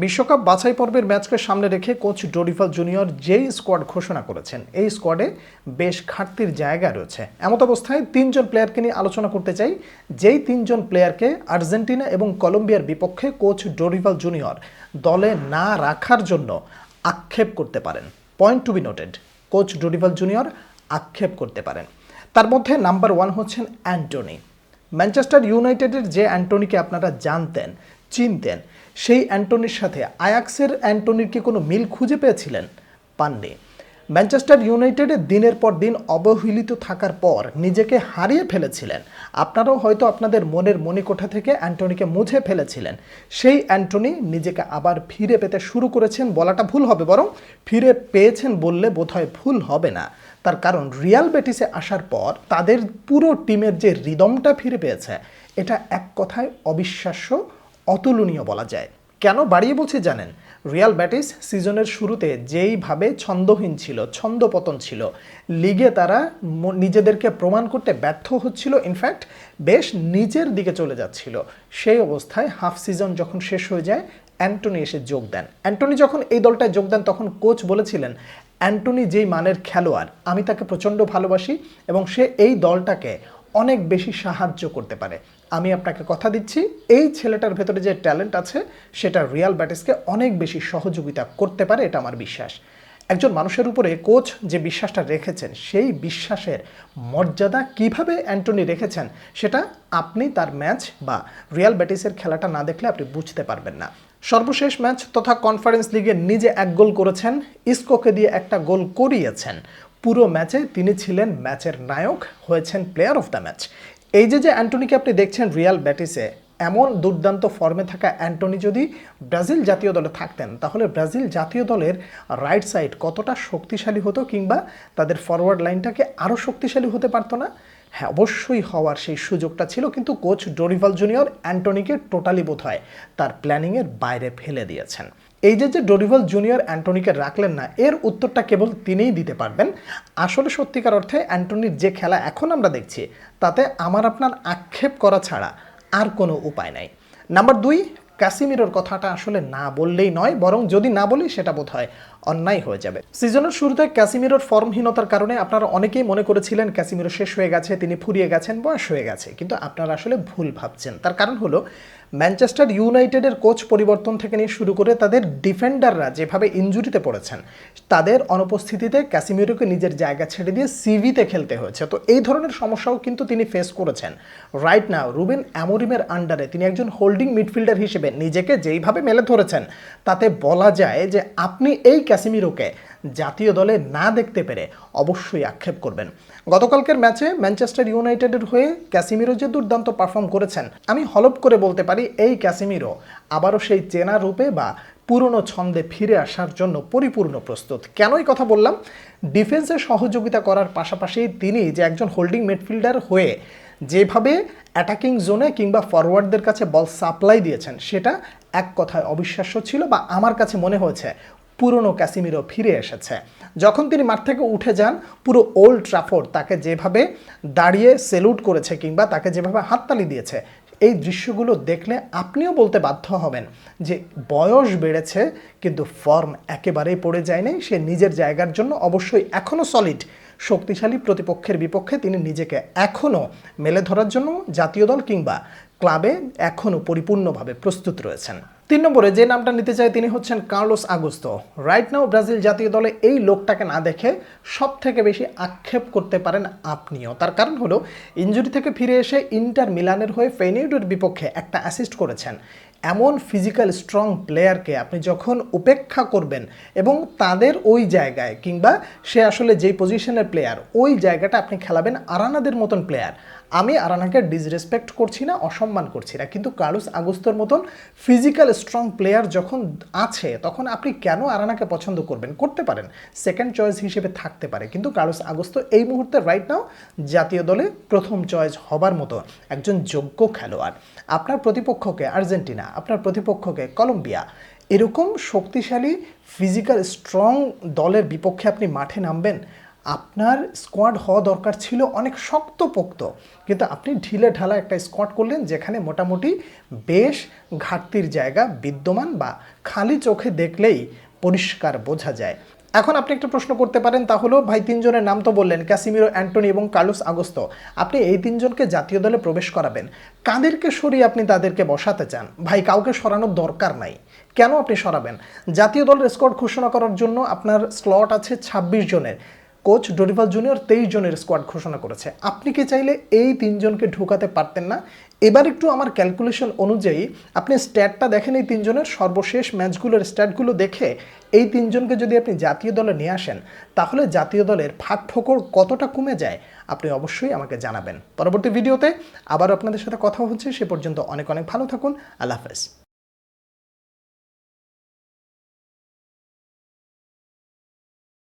বিশ্বকাপ বাছাই পর্বের ম্যাচকে সামনে রেখে কোচ ডোরিফাল জুনিয়র যেই স্কোয়াড ঘোষণা করেছেন, এই স্কোয়াডে বেশ ঘাটতির জায়গা রয়েছে। এমত অবস্থায় তিনজন প্লেয়ারকে নিয়ে আলোচনা করতে চাই। যেই তিনজন প্লেয়ারকে আর্জেন্টিনা এবং কলম্বিয়ার বিপক্ষে কোচ ডোরিফাল জুনিয়র দলে না রাখার জন্য আক্ষেপ করতে পারেন। Point to be noted, coach Dorival Junior আক্ষেপ করতে পারেন। তার মধ্যে নাম্বার ওয়ান হচ্ছেন অ্যান্টনি। ম্যানচেস্টার ইউনাইটেডের যে অ্যান্টনিকে আপনারা জানতেন চিনতেন সেই অ্যান্টনির সাথে আয়াক্সের অ্যান্টনির কি কোনো মিল খুঁজে পেয়েছিলেন? পাননি। ম্যানচেস্টার ইউনাইটেডে দিনের পর দিন অবহেলিত থাকার পর নিজেকে হারিয়ে ফেলেছিলেন। আপনারাও হয়তো আপনাদের মনের মণিকোঠা থেকে অ্যান্টনিকে মুছে ফেলেছিলেন। সেই অ্যান্টনি নিজেকে আবার ফিরে পেতে শুরু করেছেন বলাটা ভুল হবে, বরং ফিরে পেয়েছেন বললে বোধহয় ভুল হবে না। তার কারণ, রিয়াল বেটিসে আসার পর তাদের পুরো টিমের যে রিদমটা ফিরে পেয়েছে, এটা এক কথায় অবিশ্বাস্য অতুলনীয় বলা যায়। কেন বাড়িয়ে বলছি জানেন? রিয়াল ব্যাটিস সিজনের শুরুতে যেইভাবে ছন্দহীন ছিল, ছন্দপতন ছিল, লিগে তারা নিজেদেরকে প্রমাণ করতে ব্যর্থ হচ্ছিল ইনফ্যাক্ট বেশ নিচের দিকে চলে যাচ্ছিল। সেই অবস্থায় হাফ সিজন যখন শেষ হয়ে যায়, অ্যান্টনি এসে যোগ দেন। অ্যান্টনি যখন এই দলটায় যোগ দেন, তখন কোচ বলেছিলেন, অ্যান্টনি যেই মানের খেলোয়াড়, আমি তাকে প্রচণ্ড ভালোবাসি এবং সে এই দলটাকে অনেক বেশি সাহায্য করতে পারে। আমি আপনাকে কথা দিচ্ছি, এই ছেলেটার ভেতরে যে ট্যালেন্ট আছে, সেটা রিয়াল ব্যাটিসকে অনেক বেশি সহযোগিতা করতে পারে, এটা আমার বিশ্বাস। একজন মানুষের উপরে কোচ যে বিশ্বাসটা রেখেছেন, সেই বিশ্বাসের মর্যাদা কীভাবে অ্যান্টনি রেখেছেন, সেটা আপনি তার ম্যাচ বা রিয়াল ব্যাটিসের খেলাটা না দেখলে আপনি বুঝতে পারবেন না। সর্বশেষ ম্যাচ তথা কনফারেন্স লিগে নিজে এক গোল করেছেন, ইসকোকে দিয়ে একটা গোল করিয়েছেন। পুরো ম্যাচে তিনি ছিলেন ম্যাচের নায়ক, হয়েছেন প্লেয়ার অফ দ্য ম্যাচ। এই যে যে অ্যান্টনিকে আপনি দেখছেন রিয়াল ব্যাটিসে, এমন দুর্দান্ত ফর্মে থাকা অ্যান্টনি যদি ব্রাজিল জাতীয় দলে থাকতেন, তাহলে ব্রাজিল জাতীয় দলের রাইট সাইড কতটা শক্তিশালী হতো কিংবা তাদের ফরওয়ার্ড লাইনটাকে আরও শক্তিশালী হতে পারতো না? হ্যাঁ অবশ্যই হওয়ার সেই সুযোগটা ছিল, কিন্তু কোচ ডোরিভাল জুনিয়র অ্যান্টনিকে টোটালি বোধ হয় তার প্ল্যানিংয়ের বাইরে ফেলে দিয়েছেন। এই যে যে ডোরিভাল জুনিয়র অ্যান্টনিকে রাখলেন না, এর উত্তরটা কেবল তিনিই দিতে পারবেন। আসলে সত্যিকার অর্থে অ্যান্টনির যে খেলা এখন আমরা দেখছি, তাতে আমার আপনার আক্ষেপ করা ছাড়া আর কোনো উপায় নাই। নাম্বার দুই, ক্যাসিমিরোর কথাটা আসলে না বললেই নয়, বরং যদি না বলি সেটা বোধ হয় অন্যায় হয়ে যাবে। সিজনের শুরুতে ক্যাসিমিরোর ফর্মহীনতার কারণে আপনারা অনেকেই মনে করেছিলেন ক্যাসিমিরো শেষ হয়ে গেছে, তিনি ফুরিয়ে গেছেন, বয়স হয়ে গেছে। কিন্তু আপনারা আসলে ভুল ভাবছেন। তার কারণ হলো, ম্যানচেস্টার ইউনাইটেডের কোচ পরিবর্তন থেকে নিয়ে শুরু করে তাদের ডিফেন্ডাররা যেভাবে ইনজুরিতে পড়েছেন, তাদের অনুপস্থিতিতে ক্যাসিমিরোকে নিজের জায়গা ছেড়ে দিয়ে সিভিতে খেলতে হয়েছে। তো এই ধরনের সমস্যাও কিন্তু তিনি ফেস করেছেন। রাইট নাও রুবেন অ্যামোরিমের আন্ডারে তিনি একজন হোল্ডিং মিডফিল্ডার হিসেবে নিজেকে যেইভাবে মেলে ধরেছেন, তাতে বলা যায় যে আপনি এই ক্যাসিমিরোকে জাতীয় দলে না দেখতে পেরে অবশ্যই আক্ষেপ করবেন। গতকালকের ম্যাচে ম্যানচেস্টার ইউনাইটেডের হয়ে ক্যাসিমিরো যে দুর্দান্ত পারফর্ম করেছেন, আমি হলপ করে বলতে পারি এই ক্যাসিমিরো আবারও সেই চেনা রূপে বা পুরনো ছন্দে ফিরে আসার জন্য পরিপূর্ণ প্রস্তুত। কেনই কথা বললাম? ডিফেন্সে সহযোগিতা করার পাশাপাশি তিনি যে একজন হোল্ডিং মিডফিল্ডার হয়ে যেভাবে অ্যাটাকিং জোনে কিংবা ফরওয়ার্ডদের কাছে বল সাপ্লাই দিয়েছেন, সেটা এক কথায় অবিশ্বাস্য ছিল বা আমার কাছে মনে হয়েছে পুরনো ক্যাসিমিরো ফিরে এসেছে। যখন তিনি মাঠ থেকে উঠে যান, পুরো ওল্ড ট্রাফোর্ড তাকে যেভাবে দাঁড়িয়ে সেলুট করেছে কিংবা তাকে যেভাবে হাততালি দিয়েছে, এই দৃশ্যগুলো দেখলে আপনিও বলতে বাধ্য হবেন যে বয়স বেড়েছে, কিন্তু ফর্ম একেবারেই পড়ে যায় নাই সে নিজের জায়গার জন্য অবশ্যই এখনও সলিড শক্তিশালী প্রতিপক্ষের বিপক্ষে তিনি নিজেকে এখনও মেলে ধরার জন্য জাতীয় দল কিংবা ক্লাবে এখনও পরিপূর্ণভাবে প্রস্তুত রয়েছেন। তিন নম্বরে যে নামটা নিতে চাই তিনি হচ্ছেন Carlos Augusto. Right now Brazil জাতীয় দলে এই লোকটাকে না দেখে সব থেকে বেশি আক্ষেপ করতে পারেন আপনিও। তার কারণ হলো ইঞ্জুরি থেকে ফিরে এসে ইন্টার মিলানের হয়ে ফেনিউডের বিপক্ষে একটা অ্যাসিস্ট করেছেন। এমন ফিজিক্যাল স্ট্রং প্লেয়ারকে আপনি যখন উপেক্ষা করবেন এবং তাদের ওই জায়গায় কিংবা সে আসলে যেই পজিশনের প্লেয়ার ওই জায়গাটা আপনি খেলাবেন আরানাদের মতন প্লেয়ার আমি আরানাকে ডিসরেসপেক্ট করছি না, অসম্মান করছি না। কিন্তু কার্লোস আগস্তর মতন ফিজিক্যাল স্ট্রং প্লেয়ার যখন আছে, তখন আপনি কেন আরানাকে পছন্দ করবেন? করতে পারেন সেকেন্ড চয়েস হিসেবে থাকতে পারে। কিন্তু কার্লোস আগস্ত এই মুহূর্তে রাইট নাও জাতীয় দলে প্রথম চয়েস হবার মতো একজন যোগ্য খেলোয়াড়। আপনার প্রতিপক্ষকে আর্জেন্টিনা, আপনার প্রতিপক্ষকে কলম্বিয়া, এরকম শক্তিশালী ফিজিক্যাল স্ট্রং দলের বিপক্ষে আপনি মাঠে নামবেন? আপনার স্কোয়াড হওয়া দরকার ছিল অনেক শক্তপোক্ত। কিন্তু আপনি ঢিলে ঢালা একটা স্কোয়াড করলেন যেখানে মোটামুটি বেশ ঘাটতির জায়গা বিদ্যমান বা খালি চোখে দেখলেই পরিষ্কার বোঝা যায়। এখন আপনি একটা প্রশ্ন করতে পারেন, তা হলো, ভাই, তিনজনের নাম তো বললেন, ক্যাসিমিরো, অ্যান্টনি এবং কার্লোস আগস্ত। আপনি এই তিনজনকে জাতীয় দলে প্রবেশ করাবেন। কাদেরকে সরিয়ে আপনি তাদেরকে বসাতে চান? ভাই, কাউকে সরানোর দরকার নাই। কেন আপনি সরাবেন? জাতীয় দলের স্কোয়াড ঘোষণা করার জন্য আপনার স্লট আছে ছাব্বিশ জনের। কোচ ডরিভাল জুনিয়র তেইশ জনের স্কোয়াড ঘোষণা করেছে। আপনি কি চাইলে এই তিনজনকে ঢোকাতে পারতেন না? এবার একটু আমার ক্যালকুলেশন অনুযায়ী, আপনি স্ট্যাটটা দেখেন এই তিনজনের, সর্বশেষ ম্যাচগুলোর স্ট্যাটগুলো দেখে এই তিনজনকে যদি আপনি জাতীয় দলে নিয়ে আসেন, তাহলে জাতীয় দলের ফাঁক ফোকর কতটা কমে যায় আপনি অবশ্যই আমাকে জানাবেন। পরবর্তী ভিডিওতে আবার আপনাদের সাথে কথা হচ্ছে, সে পর্যন্ত অনেক অনেক ভালো থাকুন। আল্লাহ হাফেজ।